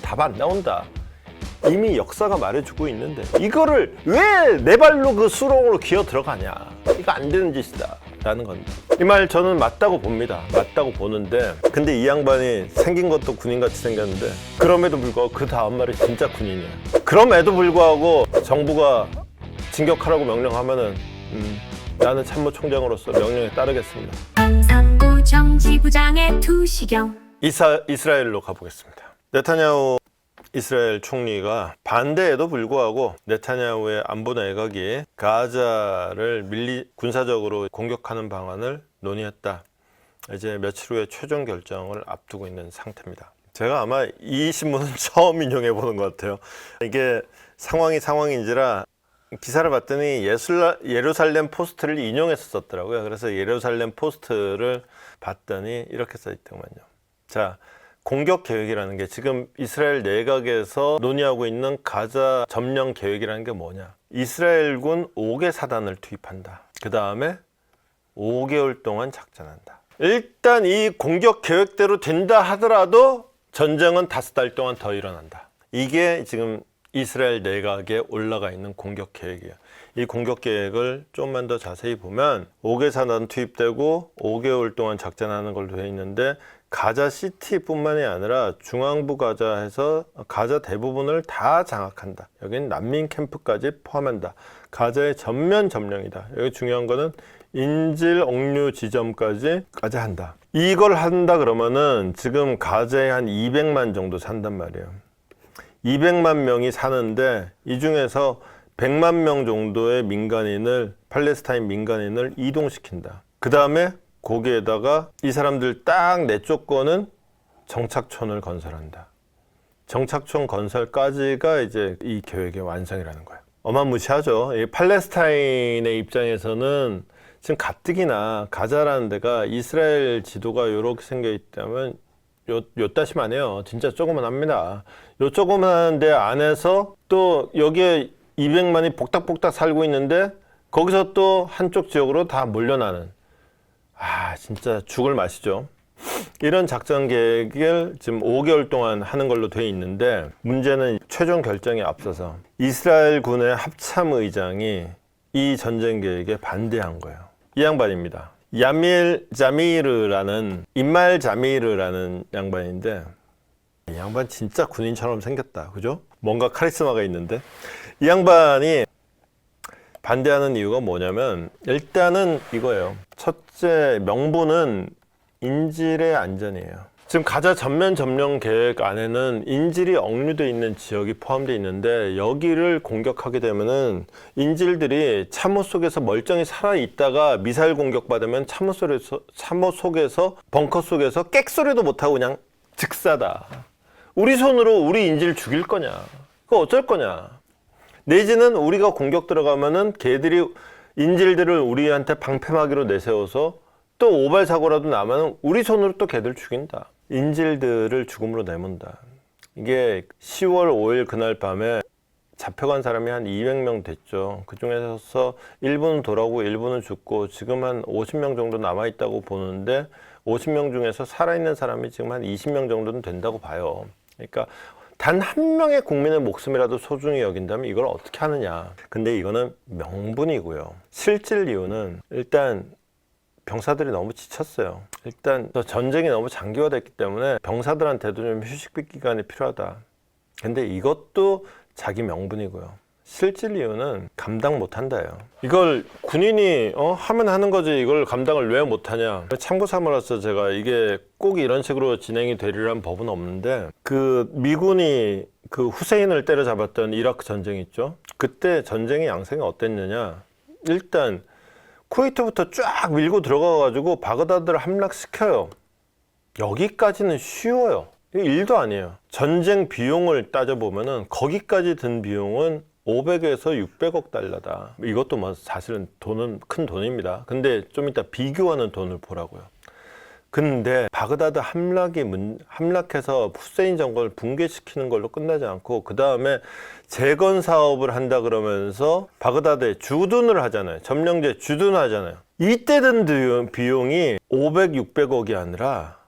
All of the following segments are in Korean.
하면 답 안 나온다. 이미 역사가 말해주고 있는데 이거를 왜 내 발로 그 수렁으로 기어 들어가냐? 이거 안 되는 짓이다 라는 겁니다. 이 말 저는 맞다고 봅니다. 맞다고 보는데 근데 이 양반이 생긴 것도 군인같이 생겼는데 그럼에도 불구하고 그 다음 말이 진짜 군인이야. 그럼에도 불구하고 정부가 진격하라고 명령하면은 음, 나는 참모총장으로서 명령에 따르겠습니다. 상부 정지부장의 투시경. 이사, 이스라엘로 가보겠습니다. 네타냐후 이스라엘 총리가 반대에도 불구하고 네타냐후의 안보 내각이 가자를 밀리 군사적으로 공격하는 방안을 논의했다. 이제 며칠 후에 최종 결정을 앞두고 있는 상태입니다. 제가 아마 이 신문은 처음 인용해 보는 것 같아요. 이게 상황이 상황인지라 기사를 봤더니 예술라, 예루살렘 포스트를 인용해서 썼더라고요. 그래서 예루살렘 포스트를 봤더니 이렇게 써 있더군요. 자, 공격 계획이라는 게 지금 이스라엘 내각에서 논의하고 있는 가자 점령 계획이라는 게 뭐냐? 이스라엘군 5개 사단을 투입한다. 그 다음에 5개월 동안 작전한다. 일단 이 공격 계획대로 된다 하더라도 전쟁은 다섯 달 동안 더 일어난다. 이게 지금 이스라엘 내각에 올라가 있는 공격 계획이에요. 이 공격 계획을 좀만 더 자세히 보면 5개 사단 투입되고 5개월 동안 작전하는 걸로 되어 있는데 가자 시티뿐만이 아니라 중앙부 가자에서 가자 대부분을 다 장악한다. 여기는 난민 캠프까지 포함한다. 가자의 전면 점령이다. 여기 중요한 거는 인질 억류 지점까지 까지 한다. 이걸 한다 그러면은 지금 가자에 한 200만 정도 산단 말이에요. 200만 명이 사는데 이 중에서 100만 명 정도의 민간인을 팔레스타인 민간인을 이동시킨다. 그 다음에 거기에다가 이 사람들 딱 내쫓고는 정착촌을 건설한다. 정착촌 건설까지가 이제 이 계획의 완성이라는 거예요. 어마무시하죠. 이 팔레스타인의 입장에서는 지금 가뜩이나 가자라는 데가 이스라엘 지도가 이렇게 생겨 있다면 요, 요따시만 해요. 진짜 조그만 합니다. 요 조그만한 데 안에서 또 여기에 200만이 복닥복닥 살고 있는데 거기서 또 한쪽 지역으로 다 몰려나는 아 진짜 죽을 맛이죠. 이런 작전 계획을 지금 5개월 동안 하는 걸로 돼 있는데 문제는 최종 결정에 앞서서 이스라엘 군의 합참 의장이 이 전쟁 계획에 반대한 거예요. 이 양반입니다. 야밀 자미르라는 임말 자미르라는 양반인데 이 양반 진짜 군인처럼 생겼다. 그죠? 뭔가 카리스마가 있는데 이 양반이 반대하는 이유가 뭐냐면 일단은 이거예요. 첫째 명분은 인질의 안전이에요. 지금 가자 전면 점령 계획 안에는 인질이 억류돼 있는 지역이 포함되어 있는데 여기를 공격하게 되면은 인질들이 참호 속에서 멀쩡히 살아 있다가 미사일 공격 받으면 참호 속에서 참호 속에서 벙커 속에서 객소리도 못 하고 그냥 즉사다. 우리 손으로 우리 인질 죽일 거냐? 그거 어쩔 거냐? 내지는 우리가 공격 들어가면은 걔들이 인질들을 우리한테 방패막이로 내세워서 또 오발 사고라도 나면은 우리 손으로 또 걔들 죽인다. 인질들을 죽음으로 내몬다. 이게 10월 5일 그날 밤에 잡혀간 사람이 한 200명 됐죠. 그 중에서 일부는 돌아오고 일부는 죽고 지금 한 50명 정도 남아 있다고 보는데 50명 중에서 살아있는 사람이 지금 한 20명 정도는 된다고 봐요. 그러니까 단 한 명의 국민의 목숨이라도 소중히 여긴다면 이걸 어떻게 하느냐. 근데 이거는 명분이고요. 실질 이유는 일단 병사들이 너무 지쳤어요. 일단 저 전쟁이 너무 장기화됐기 때문에 병사들한테도 좀 휴식비 기간이 필요하다. 근데 이것도 자기 명분이고요. 실질 이유는 감당 못한다요. 이걸 군인이 어? 하면 하는 거지 이걸 감당을 왜 못하냐. 참고 삼으로서 제가 이게 꼭 이런 식으로 진행이 되리란 법은 없는데 그 미군이 그 후세인을 때려잡았던 이라크 전쟁 있죠. 그때 전쟁의 양상이 어땠느냐. 일단 쿠웨이트부터 쫙 밀고 들어가가지고 바그다드를 함락시켜요. 여기까지는 쉬워요. 일도 아니에요. 전쟁 비용을 따져보면은 거기까지 든 비용은 500에서 600억 달러다. 이것도 뭐 사실은 돈은 큰 돈입니다. 근데 좀 이따 비교하는 돈을 보라고요. 근데 바그다드 함락이 문, 함락해서 후세인 정권을 붕괴시키는 걸로 끝나지 않고 그 다음에 재건 사업을 한다 그러면서 바그다드에 주둔을 하잖아요. 점령제 주둔하잖아요. 이때 든 비용- 비용이 500, 600억이 아니라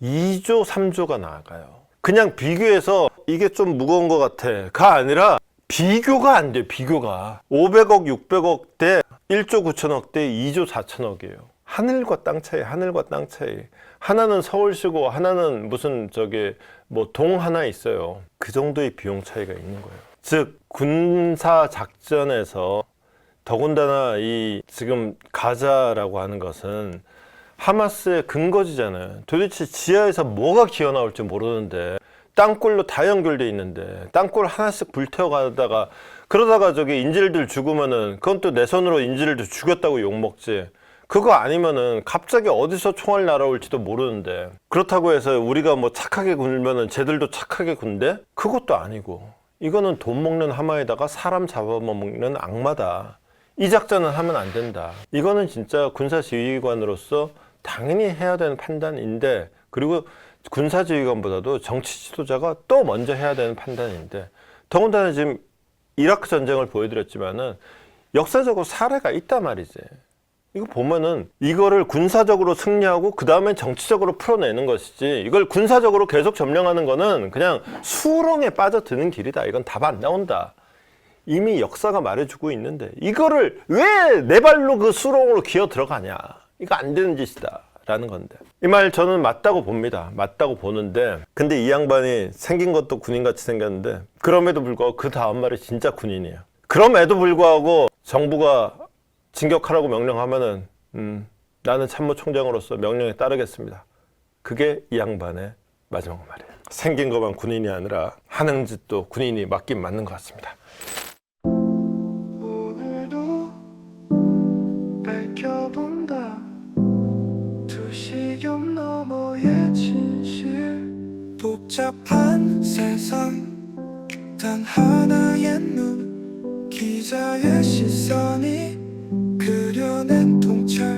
2조, 3조가 나가요. 그냥 비교해서 이게 좀 무거운 것 같아 가 아니라 비교가 안 돼, 비교가. 500억, 600억 대 1조 9천억 대 2조 4천억이에요. 하늘과 땅 차이, 하늘과 땅 차이. 하나는 서울시고 하나는 무슨 저기 뭐동 하나 있어요. 그 정도의 비용 차이가 있는 거예요. 즉 군사 작전에서 더군다나 이 지금 가자라고 하는 것은 하마스의 근거지잖아요. 도대체 지하에서 뭐가 기어 나올지 모르는데 땅굴로 다 연결돼 있는데 땅굴 하나씩 불태워가다가 그러다가 저기 인질들 죽으면은 그건 또 내 손으로 인질들 죽였다고 욕 먹지. 그거 아니면은 갑자기 어디서 총알 날아올지도 모르는데 그렇다고 해서 우리가 뭐 착하게 굴면은 쟤들도 착하게 군대? 그것도 아니고 이거는 돈 먹는 하마에다가 사람 잡아먹는 악마다. 이 작전은 하면 안 된다. 이거는 진짜 군사 지휘관으로서 당연히 해야 되는 판단인데 그리고 군사 지휘관보다도 정치 지도자가 또 먼저 해야 되는 판단인데 더군다나 지금 이라크 전쟁을 보여드렸지만은 역사적으로 사례가 있단 말이지. 이거 보면은 이거를 군사적으로 승리하고 그 다음에 정치적으로 풀어내는 것이지 이걸 군사적으로 계속 점령하는 거는 그냥 수렁에 빠져드는 길이다. 이건 답 안 나온다. 이미 역사가 말해주고 있는데 이거를 왜 내 발로 그 수렁으로 기어 들어가냐 이거 안 되는 짓이다 라는 건데. 이 말 저는 맞다고 봅니다. 맞다고 보는데. 근데 이 양반이 생긴 것도 군인같이 생겼는데 그럼에도 불구하고 그 다음 말이 진짜 군인이에요. 그럼에도 불구하고 정부가 진격하라고 명령하면은 음, 나는 참모총장으로서 명령에 따르겠습니다. 그게 이 양반의 마지막 말이에요. 생긴 것만 군인이 아니라 하는 짓도 군인이 맞긴 맞는 것 같습니다 지겹 너머의 진실. 복잡한 세상 단 하나의 눈. 기자의 시선이 그려낸 통찰.